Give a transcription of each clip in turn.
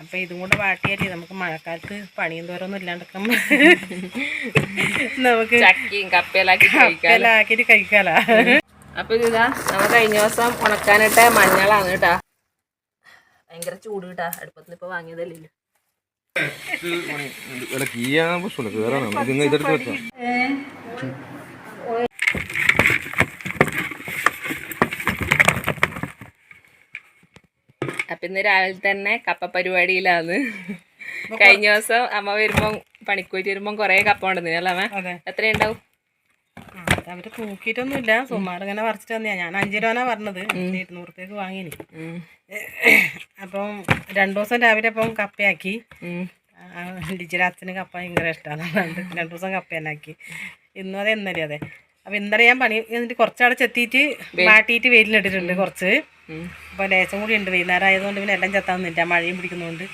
അപ്പൊ ഇതും കൂടെ വാട്ടിയാലേ നമുക്ക് മഴക്കാലത്ത് പണിയും തോരൊന്നും ഇല്ലാണ്ടൊക്കെ നമുക്ക് ചക്കയും കപ്പയിലാക്കി കഴിക്കാം കപ്പലാക്കിട്ട് കഴിക്കാലാ. അപ്പൊ ഇതാ നമ്മ കഴിഞ്ഞ ദിവസം ഉണക്കാനിട്ട മഞ്ഞളാണ് കേട്ടാ ഭയങ്കര ചൂട് കേട്ടാ അടുപ്പത്തിന് ഇപ്പൊ വാങ്ങിയതല്ലേ കീയാൻ പ്രശ്നമില്ല കേറാനാണ് ഇത് ഇതെടുത്ത് വെച്ചാ. അപ്പൊ ഇന്ന് രാവിലെ തന്നെ കപ്പ പരിപാടിയിലാണ്. കഴിഞ്ഞ ദിവസം അമ്മ വരുമ്പോ പണിക്കൂറ്റി വരുമ്പോ കൊറേ കപ്പ കൊണ്ടുവന്നില്ല അല്ലേ അമ്മ? എത്രയുണ്ടാവും? അവർ തൂക്കിയിട്ടൊന്നുമില്ല. സുമാർ ഇങ്ങനെ പറിച്ചിട്ട് തന്നെയാ ഞാൻ അഞ്ചു രൂപനാ പറഞ്ഞത്. ഇരുന്നൂറ് രൂപയ്ക്ക് വാങ്ങിനി. അപ്പം രണ്ടു ദിവസം രാവിലെ അപ്പം കപ്പയാക്കി. ലിജിരാത്തിന് കപ്പ ഭയങ്കര ഇഷ്ടമാണ് രണ്ട് രണ്ടു ദിവസം കപ്പ തന്നെ ആക്കി. ഇന്നും അതെ ഇന്നലെ അതെ. അപ്പൊ ഇന്നലെ ഞാൻ പണി എന്നിട്ട് കുറച്ചവിടെ ചെത്തിയിട്ട് മാട്ടിയിട്ട് വെയിലിട്ടിട്ടുണ്ട് കുറച്ച്. ഉം. അപ്പൊ ലേശം കൂടി ഉണ്ട്. വൈകുന്നേരം ആയതുകൊണ്ട് പിന്നെ എല്ലാം ചത്താൻ നിന്നില്ല. മഴയും പിടിക്കുന്നതുകൊണ്ട്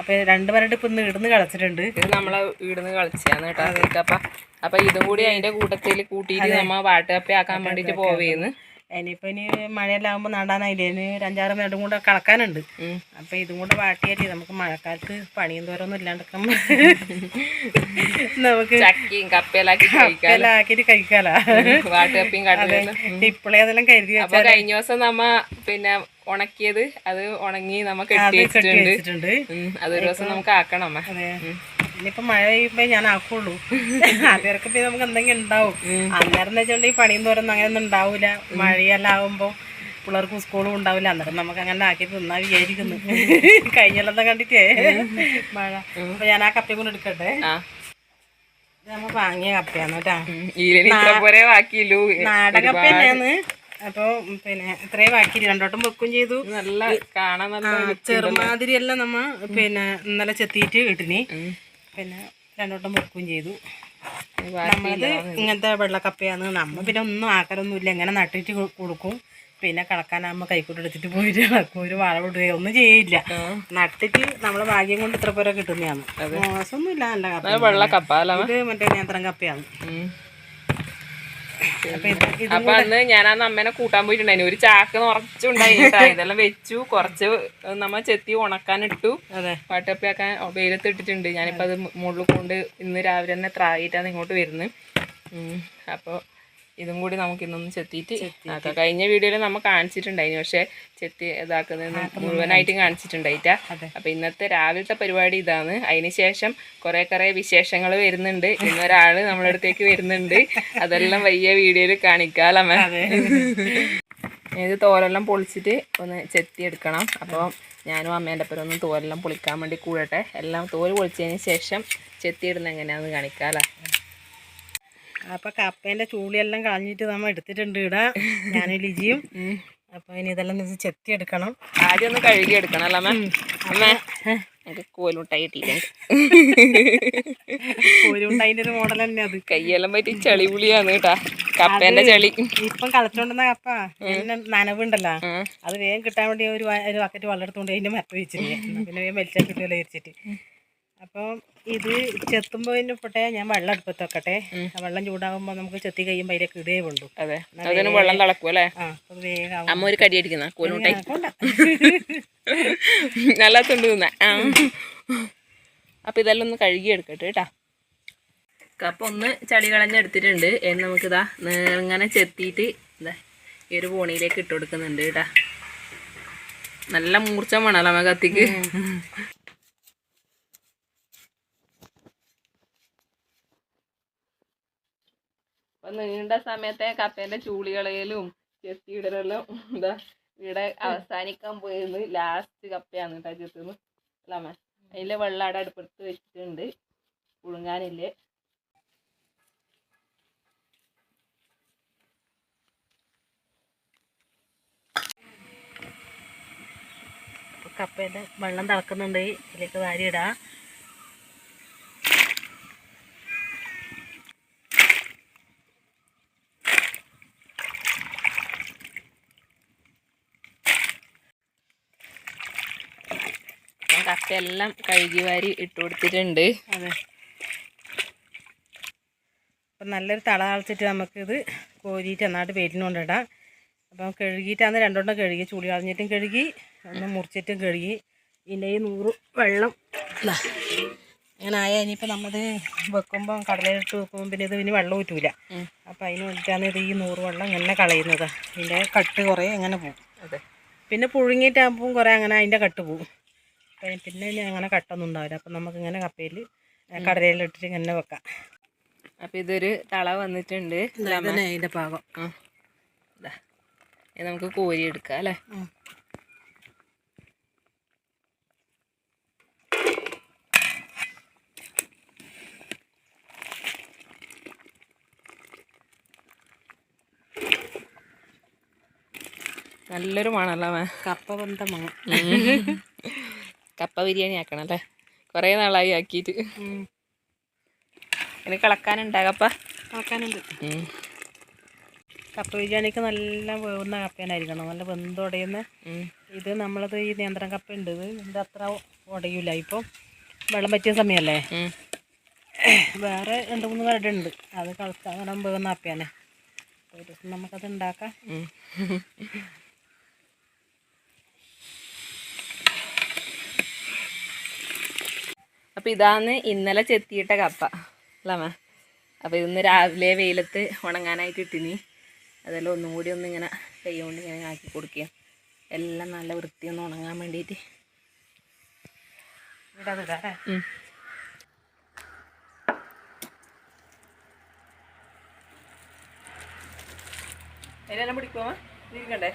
അപ്പോൾ രണ്ട് പേരുടെ ഇപ്പം ഇന്ന് ഇടുന്ന് കളിച്ചിട്ടുണ്ട്. ഇത് നമ്മളെ ഇടുന്ന് കളിച്ചാന്ന് കേട്ടോ. അപ്പം അപ്പം ഇതും കൂടി അതിന്റെ കൂട്ടത്തിൽ കൂട്ടിയിട്ട് നമ്മൾ വാട്ടുകപ്പ ആക്കാൻ വേണ്ടിയിട്ട് പോവേന്ന്. ഇനിയിപ്പോ ഇനി മഴയെല്ലാം ആകുമ്പോൾ നടാനായില്ലേ? ഇനി ഒരു അഞ്ചാറ് മിനിറ്റും കൂടെ കളക്കാനുണ്ട് അപ്പോൾ അപ്പൊ ഇതും കൂടെ വാട്ടിയാലേ നമുക്ക് മഴക്കാലത്ത് പണിയും തോരൊന്നും ഇല്ലാണ്ട് നമുക്ക് ചക്കയും കപ്പയിലാക്കി ഇപ്പോഴേ കപ്പലാക്കിട്ട് കഴിക്കാലാ. ഇപ്പളേ അതെല്ലാം കരുതി കഴിഞ്ഞ ദിവസം നമ്മ പിന്നെ ഉണക്കിയത് അത് ഉണങ്ങി നമുക്ക് അതൊരു ദിവസം നമുക്ക് ആക്കണം അമ്മ. അതെ. ഇനിയിപ്പോ മഴ പെയ്യുമ്പോ ഞാൻ ആക്കുള്ളൂ. അതിറക്കെ പിന്നെ നമുക്ക് എന്തെങ്കിലും ഉണ്ടാവും. അന്നേരം എന്ന് വെച്ചിട്ടുണ്ടെങ്കിൽ പണിയും തോരൊന്നും അങ്ങനെ ഒന്നും ഉണ്ടാവൂല. മഴയെല്ലാം ആവുമ്പോ പിള്ളേർക്കും സ്കൂളും ഉണ്ടാവില്ല. അന്നേരം നമുക്ക് അങ്ങനെ ആക്കി തിന്നാ വിചാരിക്കുന്നു. കഴിഞ്ഞെല്ലാം കണ്ടിട്ടേ. മഴ. അപ്പൊ ഞാൻ ആ കപ്പയും കൊണ്ട് എടുക്കട്ടെ. നമ്മ വാങ്ങിയ കപ്പയാണ് കേട്ടാ. നാടൻ കപ്പ തന്നെയാണ്. അപ്പൊ പിന്നെ ഇത്രേ ബാക്കി രണ്ടോട്ടം വെക്കും ചെയ്തു. നല്ല കാണാൻ ചെറുമാതിരി എല്ലാം നമ്മ പിന്നെ ഇന്നലെ ചെത്തിയിട്ട് ഇട്ടിനി പിന്നെ രണ്ടോട്ടം വെക്കുകയും ചെയ്തു. നമ്മളത് ഇങ്ങനത്തെ വെള്ളക്കപ്പയാണ്. നമ്മൾ പിന്നെ ഒന്നും ആക്കലൊന്നുമില്ല. ഇങ്ങനെ നട്ടിട്ട് കൊടുക്കും. പിന്നെ കളക്കാനാകുമ്പോൾ കൈക്കൂട്ട് എടുത്തിട്ട് പോയിട്ട് ഇളക്കും ഒരു വാഴ വിടുകയോ ഒന്നും ചെയ്യില്ല. നട്ടിട്ട് നമ്മളെ ഭാഗ്യം കൊണ്ട് ഇത്ര പേരെ കിട്ടുന്നതാണ്. മോശമൊന്നുമില്ല. നല്ല കപ്പ ഇത് മറ്റേ നേന്ത്രം കപ്പയാണ്. അപ്പൊ അന്ന് ഞാൻ ആ അമ്മേനെ കൂട്ടാൻ പോയിട്ടുണ്ടായിരുന്നു ഒരു ചാക്ക് നിറച്ചുണ്ടായിരുന്നു. ഇതെല്ലാം വെച്ചു. കുറച്ച് നമ്മ ചെത്തി ഉണക്കാൻ ഇട്ടു. അതെ. വാട്ടപ്പിയാക്കാൻ വെയിലത്ത് ഇട്ടിട്ടുണ്ട് ഞാനിപ്പോ അത് മുകളിൽ കൊണ്ട് ഇന്ന് രാവിലെ തന്നെ ത്രായിട്ടാണ് ഇങ്ങോട്ട് വരുന്നത്. അപ്പോൾ ഇതും കൂടി നമുക്ക് ഇന്നൊന്ന് ചെത്തിയിട്ട് ആക്കാം. കഴിഞ്ഞ വീഡിയോയിൽ നമ്മൾ കാണിച്ചിട്ടുണ്ടായിരുന്നു പക്ഷേ ചെത്തി ഇതാക്കുന്നത് മുഴുവനായിട്ടും കാണിച്ചിട്ടുണ്ടായിട്ടാ. അപ്പോൾ ഇന്നത്തെ രാവിലത്തെ പരിപാടി ഇതാണ്. അതിന് ശേഷം കുറേ കുറേ വിശേഷങ്ങൾ വരുന്നുണ്ട്. ഇന്നൊരാൾ നമ്മുടെ അടുത്തേക്ക് വരുന്നുണ്ട്. അതെല്ലാം വലിയ വീഡിയോയിൽ കാണിക്കാലമ്മ ഇത് തോലെല്ലാം പൊളിച്ചിട്ട് ഒന്ന് ചെത്തി എടുക്കണം അപ്പോൾ ഞാനും അമ്മേന്റെ ഒപ്പം ഒന്ന് തോലെല്ലാം പൊളിക്കാൻ വേണ്ടി കൂടട്ടെ. എല്ലാം തോര് പൊളിച്ചതിന് ശേഷം ചെത്തിയിടുന്ന എങ്ങനെയാണെന്ന് കാണിക്കാമല്ലോ അപ്പൊ കപ്പേന്റെ ചൂളിയെല്ലാം കളഞ്ഞിട്ട് നമ്മൾ എടുത്തിട്ടുണ്ട് ഇവിടെ. ഞാൻ ലിജിയും. അപ്പൊ ഇനി ഇതെല്ലാം ഒന്ന് ചെത്തി എടുക്കണം. ആദ്യം ഒന്ന് കഴുകി എടുക്കണം അല്ല അമ്മ? അമ്മ. എനിക്ക് കോലുമുട്ടായി കിട്ടിയിട്ടുണ്ട്. കോരുണ്ടായിന്റെ ഒരു മോഡൽ തന്നെ അത്. കയ്യെല്ലാം പറ്റി ചളി പുളിയാണ് കേട്ടാ. കപ്പേന്റെ ചളി. ഇപ്പം കളിച്ചോണ്ടെന്ന കപ്പ. നനവുണ്ടല്ലോ. അത് വേഗം കിട്ടാൻ വേണ്ടി ഒരു ഒരു ബക്കറ്റ് വെള്ളം എടുത്തോണ്ട് അതിന്റെ മരപ്പ് വെച്ചിട്ട് പിന്നെ വേഗം വലിച്ചാൽ കിട്ടുമല്ലോ വിരിച്ചിട്ട് അപ്പം ഇത് ചെത്തുമ്പോ പിന്നെ പൊട്ടെ ഞാൻ വെള്ളം അടുപ്പത്ത് വെക്കട്ടെ. വെള്ളം ചൂടാകുമ്പോൾ നമുക്ക് ചെത്തി കഴിയുമ്പോൾ അതിലേക്ക് ഇടേ വേണ്ടു അതെ. അതിന് വെള്ളം തിളക്കും അല്ലേ? അമ്മ ഒരു കടി അടിക്കുന്ന കോലൂട്ടെ നല്ല തുണ്ട് തിന്ന അപ്പൊ ഇതെല്ലാം ഒന്ന് കഴുകി എടുക്കട്ടെ കേട്ടാ കപ്പ ഒന്ന് ചളി കളഞ്ഞെടുത്തിട്ടുണ്ട് എന്ന് നമുക്കിതാ ഇങ്ങനെ ചെത്തിയിട്ട് ഇതാ ഈ ഒരു പോണിയിലേക്ക് ഇട്ട് കൊടുക്കുന്നുണ്ട് കേട്ടാ. നല്ല മൂർച്ച വേണമല്ലോ നമ്മ കത്തിക്ക്. അപ്പൊ നീണ്ട സമയത്തെ കപ്പേന്റെ ചൂളികളയിലും ചെത്തിയിടലെല്ലാം എന്താ ഇവിടെ അവസാനിക്കാൻ പോയത് ലാസ്റ്റ് കപ്പയാണ് കേട്ടോ ചെത്തുന്നു അതിലെ വെള്ളം അവിടെ അടുപ്പത്ത് വെച്ചിട്ടുണ്ട്. പുഴുങ്ങാനില്ലേ? കപ്പേന്റെ വെള്ളം തിളക്കുന്നുണ്ട്. ഇതിലേക്ക് വാരി കപ്പയെല്ലാം കഴുകി വാരി ഇട്ട് കൊടുത്തിട്ടുണ്ട്. അതെ. അപ്പം നല്ലൊരു തള തളച്ചിട്ട് നമുക്കിത് കോരിയിട്ട് വെയിലിന് കൊണ്ടിടാം അപ്പം കഴുകിയിട്ടാണ് രണ്ടെണ്ണം കഴുകി ചൂടി കളഞ്ഞിട്ടും കഴുകി ഒന്ന് മുറിച്ചിട്ടും കഴുകി. ഇതിന്റെ ഈ നൂറ് വെള്ളം അങ്ങനെ ആയാൽ ഇനിയിപ്പോൾ നമ്മത് വെക്കുമ്പോൾ കടലയിട്ട് വെക്കുമ്പോൾ പിന്നെ ഇത് ഇനി വെള്ളം ഊറ്റൂല. അപ്പം അതിന് വേണ്ടിയിട്ടാണ് ഇത് ഈ നൂറ് വെള്ളം ഇങ്ങനെ കളയുന്നത്. ഇതിന്റെ കട്ട് കുറേ അങ്ങനെ പോകും അതെ. പിന്നെ പുഴുങ്ങിയിട്ടാകുമ്പോൾ കുറേ അങ്ങനെ അതിന്റെ കട്ട് പോകും പിന്നെ ഇനി അങ്ങനെ കട്ടൊന്നും ഉണ്ടാവില്ല. അപ്പം നമുക്കിങ്ങനെ കപ്പയിൽ കടലയിലിട്ടിട്ട് ഇങ്ങനെ വെക്കാം. അപ്പം ഇതൊരു തള വന്നിട്ടുണ്ട്. അതിന്റെ പാകം നമുക്ക് കോരി എടുക്കാം അല്ലേ. നല്ലൊരു മണല്ലേ കപ്പ ബന്ധ മണം. കപ്പ ബിരിയാണി ആക്കണം അല്ലേ കുറേ നാളായി ആക്കിയിട്ട്. ഇനി കളക്കാനുണ്ടാ കപ്പ നോക്കാനുണ്ട് ഉം. കപ്പ ബിരിയാണിക്ക് നല്ല വേവുന്ന കപ്പേനായിരിക്കണം. നല്ല വെന്തുടയുന്ന. ഇത് നമ്മളത് ഈ നിയന്ത്രണ കപ്പ ഉണ്ട് ഇത് ഇതിന്റെ അത്ര ഉടയൂല ഇപ്പം വെള്ളം പറ്റിയ സമയമല്ലേ. വേറെ രണ്ട് മൂന്ന് കട ഉണ്ട് അത് കളക്കാൻ വേണം വേവുന്ന കപ്പയാണ് ഒരു ദിവസം നമുക്കത് ഉണ്ടാക്കാം. ഉം. അപ്പൊ ഇതാണ് ഇന്നലെ ചെത്തിയിട്ട കപ്പ. അല്ലേ അപ്പോൾ അപ്പൊ ഇന്ന് രാവിലെ വെയിലത്ത് ഉണങ്ങാനായിട്ട് ഇട്ടിനി. അതെല്ലാം ഒന്നും കൂടി ഒന്ന് ഇങ്ങനെ കൈകൊണ്ട് ഇങ്ങനെ ആക്കി കൊടുക്കുക. എല്ലാം നല്ല വൃത്തിയൊന്ന് ഉണങ്ങാൻ വേണ്ടിയിട്ട്. അതിനെല്ലാം പിടിക്കുമോ ഇരിക്കണ്ടേ?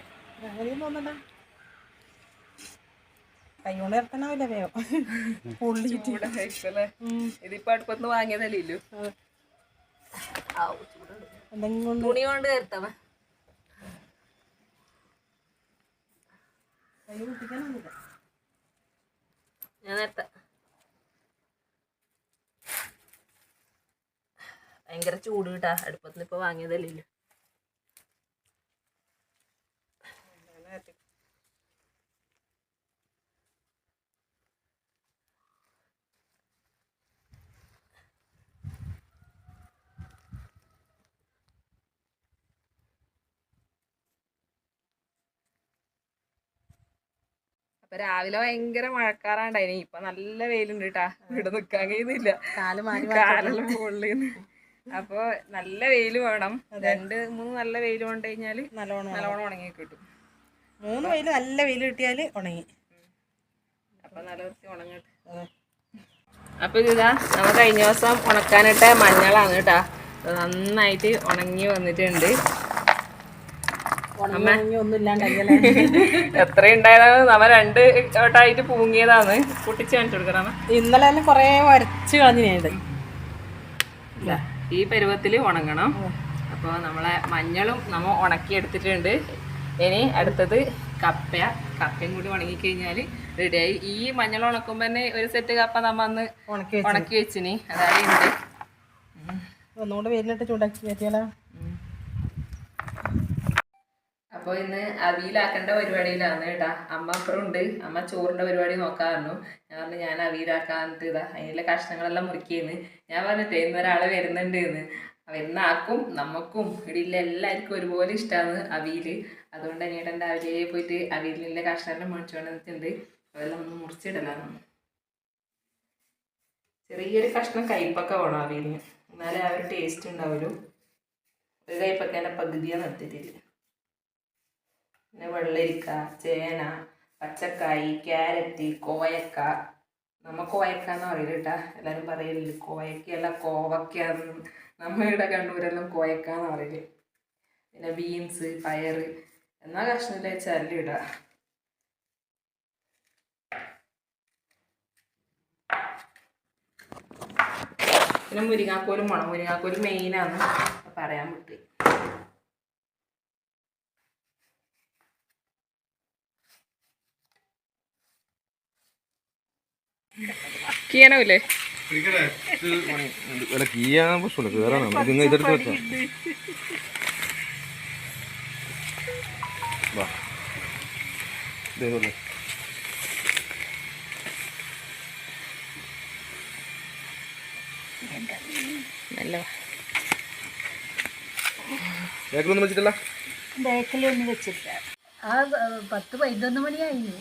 അങ്ങനെയും തോന്നണ്ട കൈ കൊണ്ട് ഇറക്കണമില്ല വേഗം ഇതിപ്പോ അടുപ്പത്ത് വാങ്ങിയതല്ലേ എന്തെങ്കിലും തുണി കൊണ്ട് ഞാൻ നേരത്തെ ഭയങ്കര ചൂട് കിട്ടാ. അടുപ്പത്തിന് ഇപ്പൊ വാങ്ങിയതല്ലേ ഇല്ലു അപ്പൊ രാവിലെ ഭയങ്കര മഴക്കാറാണ്ടായിനി. ഇപ്പൊ നല്ല വെയിലുണ്ട് കേട്ടാ ഇവിടെ നിക്കാൻ കഴിയുന്നില്ല. കാലെല്ലാം മുകളിൽ അപ്പൊ നല്ല വെയിൽ വേണം. രണ്ട് മൂന്ന് നല്ല വെയിൽ കൊണ്ട് കഴിഞ്ഞാൽ നല്ലോണം നല്ലോണം ഉണങ്ങി കിട്ടും. മൂന്ന് വെയിൽ നല്ല വെയിൽ കിട്ടിയാൽ ഉണങ്ങി. അപ്പൊ നല്ല വൃത്തി ഉണങ്ങട്ടെ. അപ്പൊ ഇതാ നമ്മ കഴിഞ്ഞ ദിവസം ഉണക്കാനിട്ട മഞ്ഞളാണ് കേട്ടാ നന്നായിട്ട് ഉണങ്ങി വന്നിട്ടുണ്ട് ഉണങ്ങി ഉണങ്ങി ഒന്നും ഇല്ലാണ്ടല്ലേ എത്ര ഉണ്ടായതാണ്. നമ്മ രണ്ട് വട്ടായിട്ട് പൂങ്ങിയതാണ് പൊട്ടിച്ച് കാണിച്ചു കൊടുക്കണം ഇന്നലെ തന്നെ കുറേ വരച്ച് കളഞ്ഞിട്ടുണ്ട് ഈ പരുവത്തിൽ ഉണങ്ങണം. അപ്പോൾ നമ്മളെ മഞ്ഞളും നമ്മ ഉണക്കി എടുത്തിട്ടുണ്ട് ഇനി അടുത്തത് കപ്പ. കപ്പയും കൂടി ഉണങ്ങി കഴിഞ്ഞാൽ റെഡിയായി ഈ മഞ്ഞൾ ഉണക്കുമ്പോൾ തന്നെ ഒരു സെറ്റ് കപ്പ നമ്മ അന്ന് ഉണക്കി ഉണക്കി വെച്ചിനി. അതായത് ഒന്നുകൂടെ വേരിലിട്ട് ചൂടാക്കി കയറ്റിയാലോ അപ്പോൾ ഇന്ന് അവിയിലാക്കേണ്ട പരിപാടിയിലാണ് കേട്ടാ അമ്മ അപ്പുറം ഉണ്ട്. അമ്മ ചോറിന്റെ പരിപാടി നോക്കാറുണ്ട്. ഞാൻ പറഞ്ഞു ഞാൻ അവിയിലാക്കാന്നിട്ട് ഇതാ അതിലെ കഷ്ണങ്ങളെല്ലാം മുറിക്കുന്നു ഞാൻ പറഞ്ഞിട്ടേ ഇന്ന് ഒരാൾ വരുന്നുണ്ട് എന്ന്. വരുന്ന ആക്കും നമുക്കും ഇടിയില്ല എല്ലാവർക്കും ഒരുപോലെ ഇഷ്ടമാണ് അവിയിൽ അതുകൊണ്ട് അനിയേട്ടൻ രാവിലെ പോയിട്ട് അവിയിലെ കഷ്ണമെല്ലാം മേടിച്ചുകൊണ്ട് വന്നിട്ടുണ്ട്. അതെല്ലാം ഒന്ന് മുറിച്ചിടലാണ് ചെറിയൊരു കഷ്ണം കയ്പൊക്കെ വേണം അവിയിൽ എന്നാലേ ആ ഒരു ടേസ്റ്റ് ഉണ്ടാവുള്ളൂ. ഒരു കയ്പൊക്കെ പകുതിയാണ് എടുത്തിട്ടില്ല പിന്നെ വെള്ളരിക്ക ചേന പച്ചക്കായി ക്യാരറ്റ് കോയക്ക നമ്മ കോയക്ക എന്ന് പറയില്ല കേട്ടാ എല്ലാവരും പറയലില്ല കോയക്കയല്ല കോവക്കയാന്ന് നമ്മളിവിടെ ഇവിടെ കണ്ണൂരെല്ലാം കോയക്ക എന്ന് പറയൽ. പിന്നെ ബീൻസ് പയറ്. എന്നാ വെച്ചാൽ ഇടാ. പിന്നെ മുരിങ്ങാക്കോലും വേണം. മുരിങ്ങാക്കോലും മെയിനാണ് പറയാൻ വിട്ടു. അല്ല കീയാൻ പ്രശ്നമില്ല. കയറാനാണ് ഇത് ഇതെടുത്ത് വെച്ചാ. വാ. ഇതേപോലെ നല്ല ബേക്കറൊന്നും വെച്ചിട്ടില്ല? ബേക്കലൊന്നും വെച്ചില്ല ആ പത്ത് പതിനൊന്ന് മണിയായി.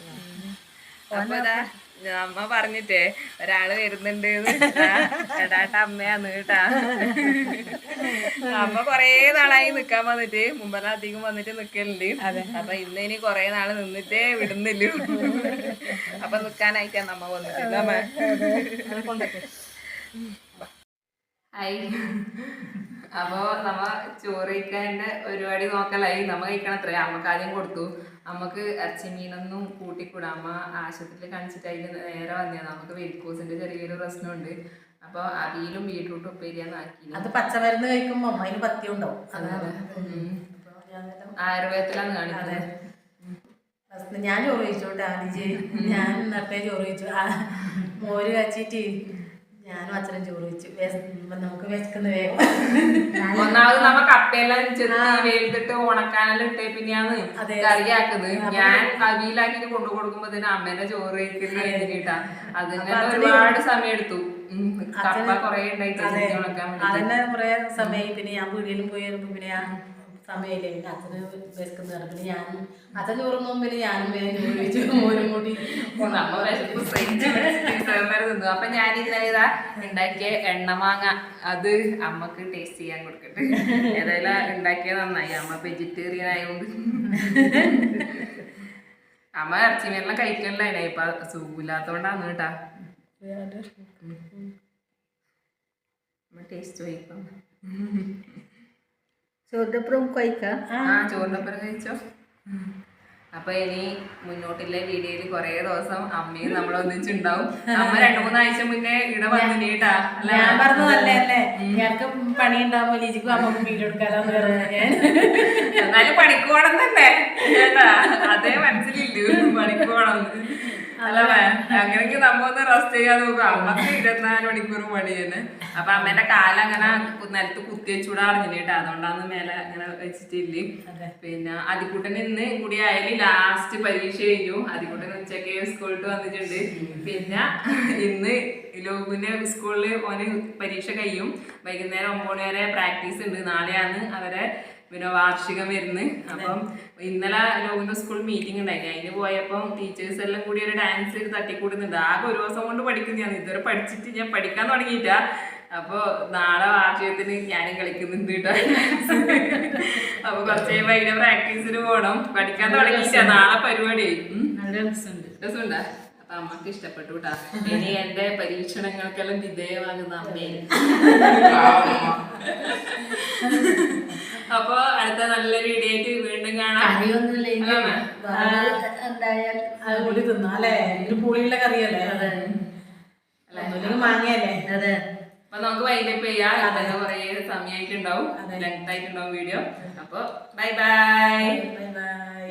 അമ്മ പറഞ്ഞിട്ടേ ഒരാൾ വരുന്നുണ്ട് എടാട്ട അമ്മയാന്ന് കേട്ടാ. അമ്മ കൊറേ നാളായി നിക്കാൻ വന്നിട്ട് മുമ്പെല്ലാം അധികം വന്നിട്ട് നിക്കലുണ്ട്. അപ്പൊ ഇന്ന് ഇനി കൊറേ നാൾ നിന്നിട്ടേ വിടുന്നില്ലു. അപ്പൊ നിക്കാനായിട്ടാണ് അമ്മ വന്നിട്ടുണ്ട് അമ്മ. ഹായ് അപ്പോ നമ്മ ചോറ് കഴിക്കാന്റെ പരിപാടി നോക്കലായി. നമ്മ കഴിക്കണം അത്രേ അമ്മയ്ക്ക് ആദ്യം കൊടുത്തു. അമ്മയ്ക്ക് ഇറച്ചി മീനൊന്നും കൂട്ടിക്കൂടാ. അമ്മ ആശുപത്രിയിൽ കാണിച്ചിട്ട് അതിന് നേരെ വന്നതാണ് നമുക്ക് വെരിക്കോസിന്റെ ചെറിയൊരു പ്രശ്നമുണ്ട്. അപ്പൊ അവിയിലും ബീട്രൂട്ടും ഉപ്പേരിയാന്ന് ആക്കി. അത് പച്ചമരുന്ന് കഴിക്കുമ്പോ അതിന് പത്തി ഉണ്ടാവും. ആയുർവേദത്തിലാണ് കാണിക്കുന്നത്. ഞാൻ ചോറ് കഴിച്ചോട്ടെ ആദ്യം ഞാൻ നേരത്തെ ചോറ് കഴിച്ചു. മോര് കാച്ചിട്ട് ഞാനും അച്ഛനും ചോറ് വെച്ചു. നമുക്ക് വിശക്കുന്ന വേഗം. ഒന്നാമത് നമ്മ കപ്പയെല്ലാം ചെറുത്തി വെയിലത്തിട്ട് ഉണക്കാനെല്ലാം ഇട്ടേ പിന്നെയാണ്. കറിയാക്കുന്നത് ഞാൻ അവിയിലാക്കിട്ട് കൊണ്ടു കൊടുക്കുമ്പോ തന്നെ അമ്മേന്റെ ചോറ് കഴിക്കൽ കഴിഞ്ഞിട്ടാ അതിന് ഒരുപാട് സമയം എടുത്തു. കപ്പ കൊറേ ഉണ്ടായിട്ട് ഉണക്കാൻ അതന്നെ കൊറേ സമയം പിന്നെ ഞാൻ വീടിലും പോയി വരുമ്പോ പിന്നെ ഞാൻ സമയമില്ലേ. പിന്നെ അച്ഛന് വിശക്കുന്ന പിന്നെ ഞാൻ അച്ഛൻ ചോറുമ്പോൾ പിന്നെ ഞാനും കഴിച്ചു മോരും കൂടി തിന്നു. അപ്പൊ ഞാൻ ഇന്നലെ ഇതാ ഉണ്ടാക്കിയ എണ്ണമാങ്ങ. അത് അമ്മയ്ക്ക് ടേസ്റ്റ് ചെയ്യാൻ കൊടുക്കട്ടെ. ഏതായാലും ഉണ്ടാക്കിയത് നന്നായി. അമ്മ വെജിറ്റേറിയൻ ആയതുകൊണ്ട് അമ്മ ഇറച്ചി മീനെല്ലാം കഴിക്കണില്ല ഇപ്പൊ സുഖമില്ലാത്തോണ്ടാന്ന് കേട്ടാ. ടേസ്റ്റ് പോയിപ്പം ചോദ്യപ്പുറം കഴിക്കാം? ആ ചോറിനൊപ്പം കഴിച്ചോ? അപ്പൊ ഇനി മുന്നോട്ടില്ല വീഡിയോയിൽ കൊറേ ദിവസം അമ്മയും നമ്മളെ ഒന്നിച്ചുണ്ടാവും. അമ്മ രണ്ടു മൂന്നാഴ്ച മുന്നേ ഇവിടെ വന്നിട്ടാ ഞാൻ പറഞ്ഞതല്ലേ അല്ലേ? ഞങ്ങൾക്ക് പണി ഉണ്ടാവുമ്പോ ലിജിക്കും അമ്മക്കും വീഡിയോ എടുക്കാലോന്ന് എന്ന് ഞാൻ. എന്നാലും പണിക്ക് പോണം തന്നെ അതേ മനസ്സിലില്ലു പണിക്ക് പോണം അല്ലേ അങ്ങനെയെങ്കിൽ നമ്മൊന്ന് റെസ്റ്റ് ചെയ്യാൻ നോക്കും. അമ്മയ്ക്ക് ഇരുപത്തിനാല് മണിക്കൂർ പണി തന്നെ അപ്പൊ അമ്മേന്റെ കാലം അങ്ങനെ നിലത്ത് കുത്തി വെച്ചൂടെ അറിഞ്ഞില്ല കേട്ടോ. അതുകൊണ്ടാണ് മേലെ അങ്ങനെ വെച്ചിട്ടില്ല. പിന്നെ അതിക്കൂട്ടൻ ഇന്ന് കൂടി ആയാലും ലാസ്റ്റ് പരീക്ഷ കഴിഞ്ഞു. അതിക്കൂട്ടൻ ഉച്ചയ്ക്ക് സ്കൂളിൽ വന്നിട്ടുണ്ട്. പിന്നെ ഇന്ന് ലോകിന് സ്കൂളിൽ ഓന് പരീക്ഷ കഴിയും. വൈകുന്നേരം ഒമ്പത് മണി വരെ പ്രാക്ടീസ് ഉണ്ട്. നാളെയാണ് അവരെ പിന്നെ വാർഷികം വരുന്നു. അപ്പം ഇന്നലെ ലോകിന്റെ സ്കൂൾ മീറ്റിംഗ് ഉണ്ടായി അതിന് പോയപ്പോൾ ടീച്ചേഴ്സ് എല്ലാം കൂടി ഒരു ഡാൻസ് തട്ടിക്കൂടുന്നുണ്ട്. ആകെ ഒരു ദിവസം കൊണ്ട് പഠിക്കുന്നതാണ് ഇതുവരെ പഠിച്ചിട്ട് ഞാൻ പഠിക്കാൻ തുടങ്ങിയിട്ടാ. അപ്പൊ നാളെ വാർഷികത്തിന് ഞാനും കളിക്കുന്നുണ്ട് കേട്ടോ. അപ്പൊ കുറച്ച് കഴിയുമ്പോ അതിന്റെ പ്രാക്ടീസിന് പോകണം പഠിക്കാൻ തുടങ്ങിയിട്ടാ. നാളെ പരിപാടി. നല്ല രസമുണ്ട്. രസമുണ്ടാ? അപ്പൊ അമ്മയ്ക്ക് ഇഷ്ടപ്പെട്ടു കേട്ടാ. ഇനി എന്റെ പരീക്ഷണങ്ങൾക്കെല്ലാം വിധേയമാകുന്ന അമ്മയെ അപ്പൊ അടുത്ത നല്ലൊരു വീഡിയോ വീണ്ടും കാണാം. കറിയൊന്നുമില്ല അത് ഒരു പുളിയുള്ള കറിയല്ലേ? മാങ്ങയല്ലേ? അതെ. അപ്പൊ നമുക്ക് വൈകിട്ട് ചെയ്യാം. ഇതെല്ലാം കുറേ സമയമായിട്ടുണ്ടാവും. ലെങ്ത് ആയിട്ടുണ്ടാവും വീഡിയോ. അപ്പൊ ബൈ ബൈ ബൈ ബൈ